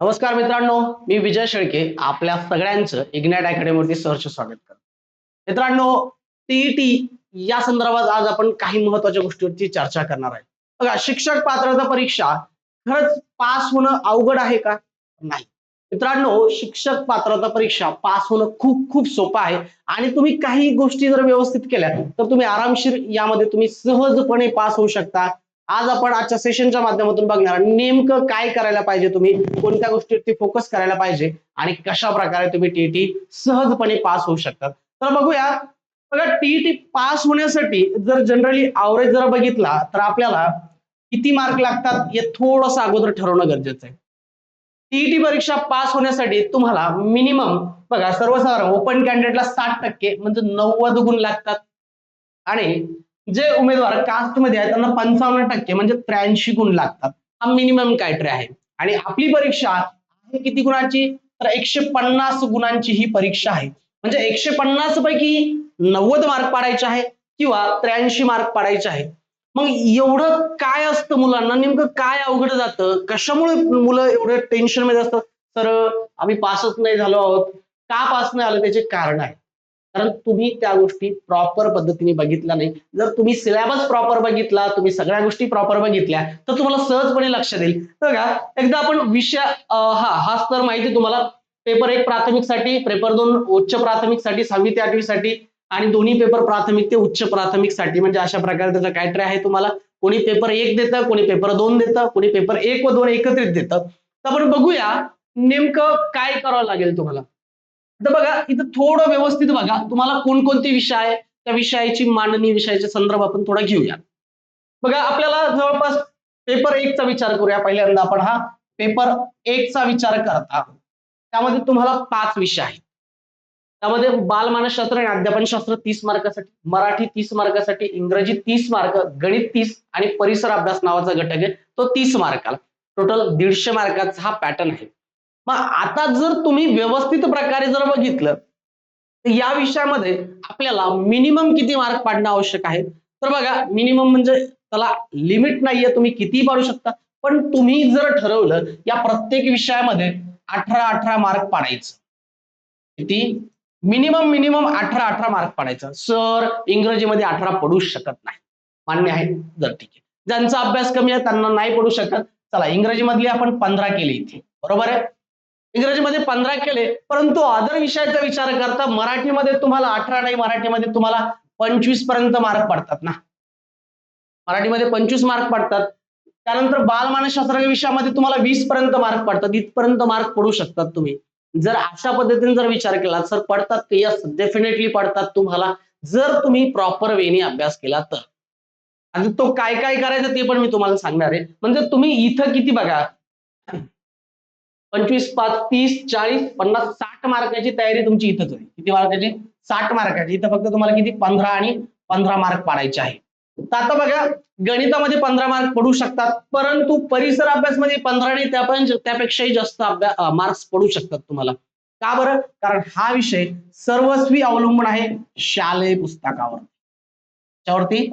नमस्कार मित्रांनो मी विजय शेळके आपल्या सगळ्यांचं इग्नॅट अकॅडमीवरती सहर्ष स्वागत करतो. मित्रांनो टीईटी या संदर्भात आज आपण काही महत्त्वाच्या गोष्टीवरती चर्चा करणार आहे. बघा शिक्षक पात्रता परीक्षा खरंच पास होणं अवघड आहे का? नाही. मित्रांनो शिक्षक पात्रता परीक्षा पास होणं खूप खूप सोपं आहे. आणि तुम्ही काही गोष्टी जर व्यवस्थित केल्या तर तुम्ही आरामशीर यामध्ये तुम्ही सहजपणे पास होऊ शकता. आज आपण आजच्या सेशनच्या माध्यमातून बघणार नेमकं काय करायला पाहिजे तुम्ही? कोणत्या गोष्टीवरती फोकस करायला पाहिजे? आणि कशा प्रकारे तुम्ही टीईटी सहजपणे पास होऊ शकतात? तर बघूया. बघा टीईटी पास होण्यासाठी जर जनरली आवरेज जर बघितला तर आपल्याला किती मार्क लागतात हे थोडंसं अगोदर ठरवणं गरजेचं आहे. टीईटी परीक्षा पास होण्यासाठी तुम्हाला मिनिमम बघा सर्वसाधारण ओपन कॅन्डिडेटला साठ टक्के म्हणजे नव्वद गुण लागतात. आणि जे उमेदवार कास्टमध्ये आहेत त्यांना पंचावन्न टक्के म्हणजे त्र्याऐंशी गुण लागतात. हा मिनिमम क्रायटेरिया आहे. आणि आपली परीक्षा आहे किती गुणांची? तर एकशे पन्नास गुणांची ही परीक्षा आहे. म्हणजे एकशे पन्नास पैकी नव्वद मार्क पाडायचे आहे किंवा त्र्याऐंशी मार्क पाडायचे आहे. मग एवढं काय असतं मुलांना? नेमकं काय अवघड जातं? कशामुळे मुलं एवढं टेन्शनमध्ये असतात? तर आम्ही पासच नाही झालो आहोत. का पास नाही आलं? त्याचे कारण आहे. कारण तुम्ही त्या गोष्टी प्रॉपर पद्धतीने बघितल्या नाही जर तुम्ही सिलेबस प्रॉपर बघितला तुम्ही सगळ्या गोष्टी प्रॉपर बघितल्या तर तुम्हाला सहजपणे लक्षात येईल बघा का एकदा आपण विषय हा हा हाच तर माहिती तुम्हाला पेपर एक प्राथमिकसाठी पेपर दोन उच्च प्राथमिकसाठी सहावी ते आठवीसाठी आणि दोन्ही पेपर प्राथमिक ते उच्च प्राथमिकसाठी. म्हणजे अशा प्रकारे त्याचा कायट्रे आहे तुम्हाला. कोणी पेपर एक देतं कोणी पेपर दोन देतं कोणी पेपर एक व दोन एकत्रित देतं. तर आपण बघूया नेमकं काय करावं लागेल तुम्हाला. तर बघा इथं थोडं व्यवस्थित बघा. तुम्हाला कोणकोणते विषय आहे त्या विषयाची मांडणी विषयाचे संदर्भ आपण थोडा घेऊया बघा आपल्याला जवळपास पेपर एकचा विचार करूया पहिल्यांदा आपण हा. पेपर एकचा विचार करता त्यामध्ये तुम्हाला पाच विषय आहेत. त्यामध्ये बालमानसशास्त्र आणि अध्यापनशास्त्र तीस मार्कासाठी मराठी तीस मार्कासाठी इंग्रजी तीस मार्क गणित तीस आणि परिसर अभ्यास नावाचा घटक आहे. तो तीस मार्काला. टोटल दीडशे मार्काचा हा पॅटर्न आहे. मग आता जर तुम्ही व्यवस्थित प्रकारे जर बघितलं तर या विषयामध्ये आपल्याला मिनिमम किती मार्क पाडणं आवश्यक आहे? तर बघा मिनिमम म्हणजे त्याला लिमिट नाहीये तुम्ही कितीही पाडू शकता. पण तुम्ही जर ठरवलं या प्रत्येक विषयामध्ये अठरा अठरा मार्क पाडायचं. किती? मिनिमम मिनिमम अठरा अठरा मार्क पाडायचं. सर इंग्रजीमध्ये अठरा पडू शकत नाही. मान्य आहे? जर ठीक आहे. ज्यांचा अभ्यास कमी आहे त्यांना नाही पडू शकत. चला इंग्रजीमधली आपण पंधरा केली इथे. बरोबर आहे? इंग्रजीमध्ये पंधरा केले परंतु अदर विषयाचा विचार करता मराठीमध्ये तुम्हाला अठरा नाही मराठीमध्ये तुम्हाला पंचवीसपर्यंत मार्क पडतात ना. मराठीमध्ये पंचवीस मार्क पडतात. त्यानंतर बालमानसशास्त्राच्या विषयामध्ये तुम्हाला वीस पर्यंत मार्क पडतात. इथपर्यंत मार्क पडू शकतात तुम्ही. जर अशा पद्धतीने जर विचार केला सर पडतात यस डेफिनेटली पडतात तुम्हाला. जर तुम्ही प्रॉपर वेने अभ्यास केला तर. आणि तो काय काय करायचं ते पण मी तुम्हाला सांगणार आहे. म्हणजे तुम्ही इथं किती बघा. पंचवीस पाच तीस चाळीस पन्नास साठ मार्काची तयारी तुमची इथंच आहे किती मार्काची? साठ मार्काची. इथं फक्त तुम्हाला किती? पंधरा आणि पंधरा मार्क पाडायचे आहे. तर आता बघा गणितामध्ये पंधरा मार्क पडू शकतात परंतु परिसर अभ्यासमध्ये पंधरा आणि त्यापेक्षा त्यापेक्षाही जास्त अभ्यास मार्क्स पडू शकतात तुम्हाला. का बरं? कारण हा विषय सर्वस्वी अवलंबून आहे शालेय पुस्तकावर. त्यावरती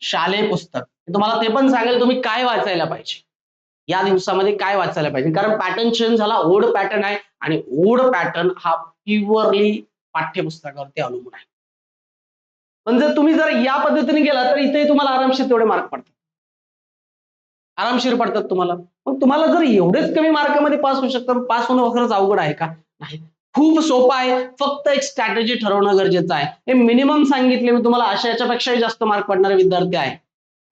शालेय पुस्तक. तुम्हाला ते पण सांगेल तुम्ही काय वाचायला पाहिजे? या दिवसामध्ये काय वाचायला पाहिजे? कारण पॅटर्न चेंज झाला ओड पॅटर्न आहे आणि ओड पॅटर्न हा प्युअरली पाठ्यपुस्तकावरती अवलंबून आहे. पण जर तुम्ही जर या पद्धतीने गेला तर इथे तुम्हाला आरामशीर तेवढे मार्क पडतात. आरामशीर पडतात तुम्हाला. मग तुम्हाला जर एवढेच कमी मार्कामध्ये पास होऊ शकतात पास होणं खरंच अवघड आहे का? नाही. खूप सोपं आहे. फक्त एक स्ट्रॅटेजी ठरवणं गरजेचं आहे. हे मिनिमम सांगितले मी तुम्हाला अशा याच्यापेक्षाही जास्त मार्क पडणारे विद्यार्थी आहे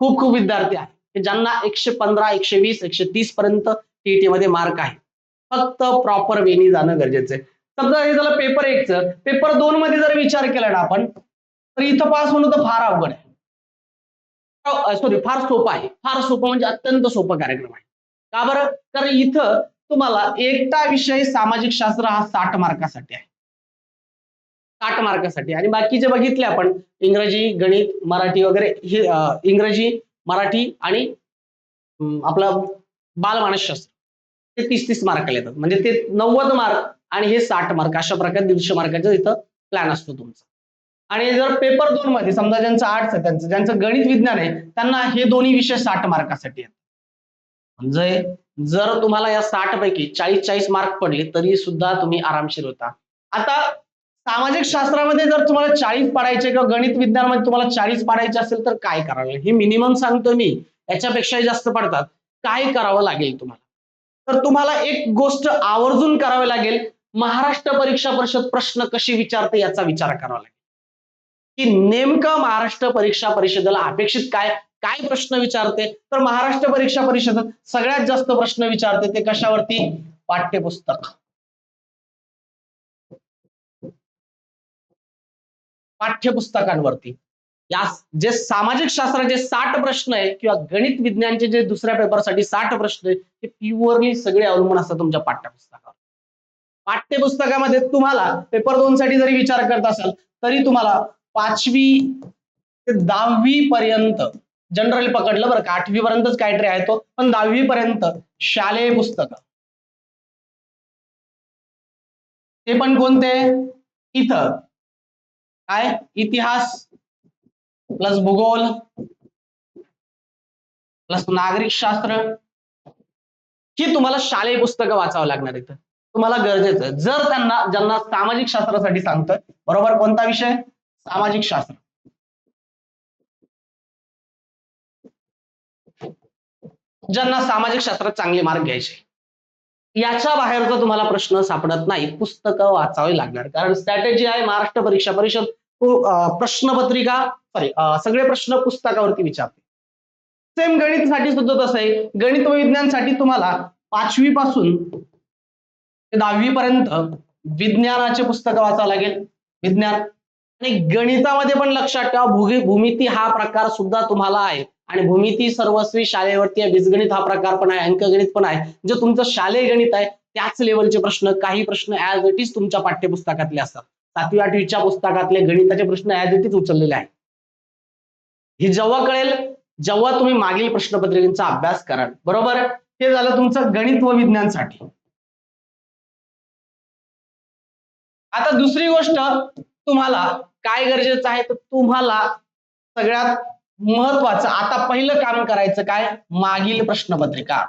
खूप खूप विद्यार्थी आहे की ज्यांना एकशे पंधरा एकशे वीस एकशे तीस पर्यंत टीईटी मध्ये मार्क आहे. फक्त प्रॉपर वेनी जाणं गरजेचं आहे. समजा हे झालं पेपर एकचं पेपर दोन मध्ये जर विचार केला ना आपण तर इथं पास होणं तर फार अवघड आहे. सॉरी फार सोपं आहे. फार सोपं म्हणजे अत्यंत सोपं कार्यक्रम आहे. का बरं? कारण इथं तुम्हाला एकटा विषय सामाजिक शास्त्र हा साठ मार्कासाठी आहे. साठ मार्कासाठी. आणि बाकीचे बघितले आपण इंग्रजी गणित मराठी वगैरे हे इंग्रजी मराठी आणि आपलं बालमानसशास्त्र ते तीस तीस मार्काला येतात. म्हणजे ते नव्वद मार्क आणि हे साठ मार्क अशा प्रकारे दीडशे मार्काचा इथं प्लॅन असतो तुमचा. आणि जर पेपर दोन मध्ये समजा ज्यांचं आर्ट्स आहे त्यांचं ज्यांचं गणित विज्ञान आहे त्यांना हे दोन्ही विषय साठ मार्कासाठी आहेत. म्हणजे जर तुम्हाला या साठ पैकी चाळीस चाळीस मार्क पडले तरी सुद्धा तुम्ही आरामशीर होता. आता सामाजिक शास्त्रामध्ये जर तुम्हाला चाळीस पाडायचे किंवा गणित विज्ञानामध्ये तुम्हाला चाळीस पाडायचे असेल तर काय करावं? लागेल हे मिनिमम सांगतो मी. याच्यापेक्षाही जास्त पडतात. काय करावं लागेल तुम्हाला? तर तुम्हाला एक गोष्ट आवर्जून करावी लागेल. महाराष्ट्र परीक्षा परिषद प्रश्न कशी विचारते याचा विचार करावा लागेल. की नेमकं महाराष्ट्र परीक्षा परिषदेला अपेक्षित काय काय प्रश्न विचारते? तर महाराष्ट्र परीक्षा परिषद सगळ्यात जास्त प्रश्न विचारते ते कशावरती? पाठ्यपुस्तक. पाठ्यपुस्तकांवरती. या जे सामाजिक शास्त्राचे साठ प्रश्न आहे किंवा गणित विज्ञानचे जे दुसऱ्या पेपरसाठी साठ प्रश्न आहे ते प्युअरली सगळे अवलंबून असतात तुमच्या पाठ्यपुस्तकावर. पाठ्यपुस्तकामध्ये तुम्हाला पेपर दोन साठी जरी विचार करत असाल तरी तुम्हाला पाचवी ते दहावी पर्यंत जनरल पकडलं बरं का. आठवी पर्यंतच काहीतरी आहे तो पण दहावी पर्यंत शालेय पुस्तक. ते पण कोणते? इथं. काय? इतिहास प्लस भूगोल प्लस नागरिक शास्त्र. ही तुम्हाला शालेय पुस्तकं वाचावं लागणार इथं. तुम्हाला गरजेचं आहे. जर त्यांना ज्यांना सामाजिक शास्त्रासाठी सांगतोय बरोबर? कोणता विषय? सामाजिक शास्त्र. ज्यांना सामाजिक शास्त्रात चांगले मार्क घ्यायचे. याच्या बाहेरचा तुम्हाला प्रश्न सापडत नाही. पुस्तकं वाचावी लागणार. कारण स्ट्रॅटेजी आहे महाराष्ट्र परीक्षा परिषद. प्रश्नपत्रिका सॉरी सगळे प्रश्न पुस्तकावरती विचारते. सेम गणितसाठी सुद्धा तसं आहे. गणित व विज्ञानसाठी तुम्हाला पाचवी पासून ते दहावी पर्यंत विज्ञानाचे पुस्तकं वाचावं लागेल. विज्ञान. आणि गणितामध्ये पण लक्षात ठेवा. भूमिती हा प्रकार सुद्धा तुम्हाला आहे. आणि भूमिती सर्वस्वी शाळेवरती आहे. बीजगणित हा प्रकार पण आहे. अंकगणित पण आहे. जे तुमचं शालेय गणित आहे त्याच लेवलचे प्रश्न काही प्रश्न ऍज इट इज तुमच्या पाठ्यपुस्तकातले असतात. सातवी आठवीच्या पुस्तकातले गणिताचे प्रश्न ऍज इट इज उचललेले आहेत. हे जेव्हा कळेल जेव्हा तुम्ही मागील प्रश्नपत्रिकेचा अभ्यास कराल. बरोबर? हे झालं तुमचं गणित व विज्ञानसाठी. आता दुसरी गोष्ट तुम्हाला काय गरजेचं आहे? तर तुम्हाला सगळ्यात महत्वाचं. आता पहिलं काम करायचं काय? मागील प्रश्नपत्रिका.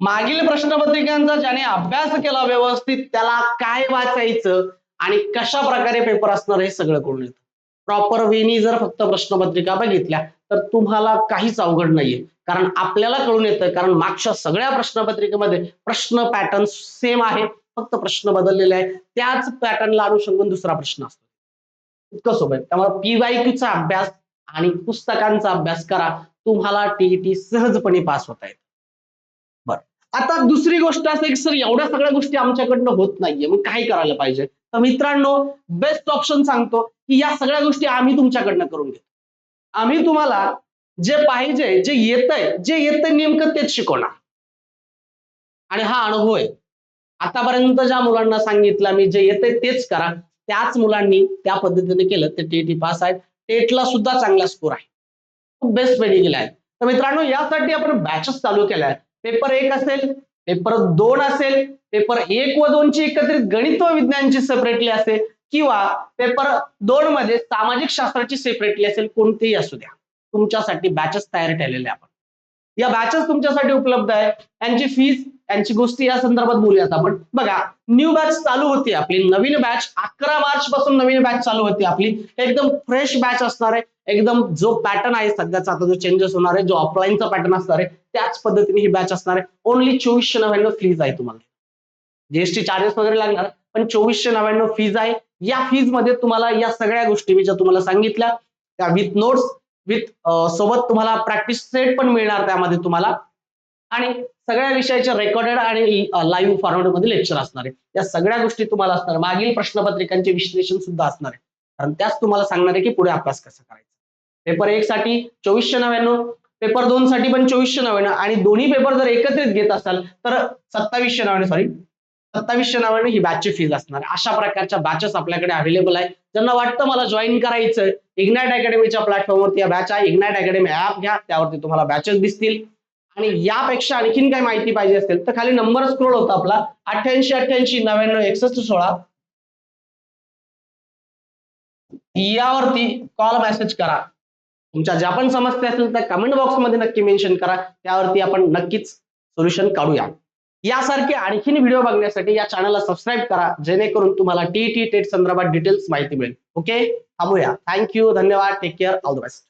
मागील प्रश्नपत्रिकांचा ज्याने अभ्यास केला व्यवस्थित त्याला काय वाचायचं आणि कशा प्रकारे पेपर असणार हे सगळं कळून येतं. प्रॉपर वेनी जर फक्त प्रश्नपत्रिका बघितल्या तर तुम्हाला काहीच अवघड नाहीये. कारण आपल्याला कळून येतं कारण मागच्या सगळ्या प्रश्नपत्रिकेमध्ये प्रश्न पॅटर्न सेम आहे फक्त प्रश्न बदललेले आहे त्याच पॅटर्नला अनुषंगून दुसरा प्रश्न असतो. इतकं सोबत त्यामुळे पीवायक्यूचा अभ्यास आणि पुस्तकांचा अभ्यास करा. तुम्हाला टीईटी सहजपणे पास होता येत. बरं. आता दुसरी गोष्ट असेल की सर एवढ्या सगळ्या गोष्टी आमच्याकडनं होत नाहीये. मग काय करायला पाहिजे? तर मित्रांनो बेस्ट ऑप्शन सांगतो की या सगळ्या गोष्टी आम्ही तुमच्याकडनं करून घेतो. आम्ही तुम्हाला जे पाहिजे जे येतंय जे येतंय नेमकं तेच शिकवणार. आणि हा अनुभव आहे. आतापर्यंत ज्या मुलांना सांगितलं मी जे येतंय तेच करा. त्याच मुलांनी त्या पद्धतीने केलं ते टीटी पास आहेत. टेटला सुद्धा चांगला स्कोर आहे. खूप बेस्ट वेळी गेला आहे. तर मित्रांनो यासाठी आपण बॅचेस चालू केल्या आहेत. पेपर एक असेल पेपर दोन असेल पेपर एक व दोनची एकत्रित गणित व विज्ञानची सेपरेटली असेल किंवा पेपर दोन मध्ये सामाजिक शास्त्राची सेपरेटली असेल कोणतेही असू द्या. तुमच्यासाठी बॅचेस तयार केलेले आपण. या बॅचेस तुमच्यासाठी उपलब्ध आहे यांची फीज यांची गोष्टी या संदर्भात बोलूयात आपण. बघा न्यू बॅच चालू होती आपली. नवीन बॅच अकरा मार्च पासून नवीन बॅच चालू होती आपली. एकदम फ्रेश बॅच असणार आहे. एकदम जो पॅटर्न आहे सध्याचा आता जो चेंजेस होणार आहे जो ऑफलाईनचा पॅटर्न असणार आहे त्याच पद्धतीने ही बॅच असणार आहे. ओनली चोवीसशे नव्याण्णव फीज आहे तुम्हाला. जीएसटी चार्जेस वगैरे लागणार पण चोवीसशे नव्याण्णव फीज आहे. या फीजमध्ये तुम्हाला या सगळ्या गोष्टी मी ज्या तुम्हाला सांगितल्या त्या विथ नोट्स विथ सोबत तुम्हाला प्रॅक्टिस सेट पण मिळणार त्यामध्ये तुम्हाला. आणि सगळ्या विषयाचे रेकॉर्डेड आणि लाईव्ह फॉर्मॅटमध्ये लेक्चर असणार आहे या सगळ्या गोष्टी तुम्हाला असणार मागील प्रश्नपत्रिकांचे विश्लेषण सुद्धा असणार आहे कारण त्याच तुम्हाला सांगणार आहे की पुढे अभ्यास कसा करायचा. पेपर एक साठी चोवीसशे नव्याण्णव पेपर दोन साठी पण चोवीसशे नव्याण्णव आणि दोन्ही पेपर जर एकत्रित घेत असाल तर सत्तावीसशे नव्याण्णव सॉरी सत्तावीसशे नव्याण्णव ही बॅचची फीज असणार. अशा प्रकारच्या बॅचेस आपल्याकडे अवेलेबल आहे ज्यांना वाटतं मला जॉईन करायचं इग्नाइट अकॅडमीच्या प्लॅटफॉर्मवरती या बॅच आहे. इग्नाइट अकॅडमी ऍप घ्या. त्यावरती तुम्हाला बॅचेस दिसतील. आणि यापेक्षा आणखीन काय माहिती पाहिजे असेल तर खाली नंबर स्क्रोल होता आपला अठ्ठ्याऐंशी अठ्ठ्याऐंशी नव्याण्णव एकसष्ट सोळा. यावरती कॉल मेसेज करा. तुमच्या ज्या पण समस्या असतील त्या कमेंट बॉक्समध्ये नक्की मेन्शन करा. त्यावरती आपण नक्कीच सोल्युशन काढूया. यासारखे आणखीन व्हिडिओ बघण्यासाठी या चॅनलला सबस्क्राईब करा. जेणेकरून तुम्हाला टी टी टेट संदर्भात डिटेल्स माहिती मिळेल. ओके थांबूया. थँक्यू धन्यवाद. Take care all the best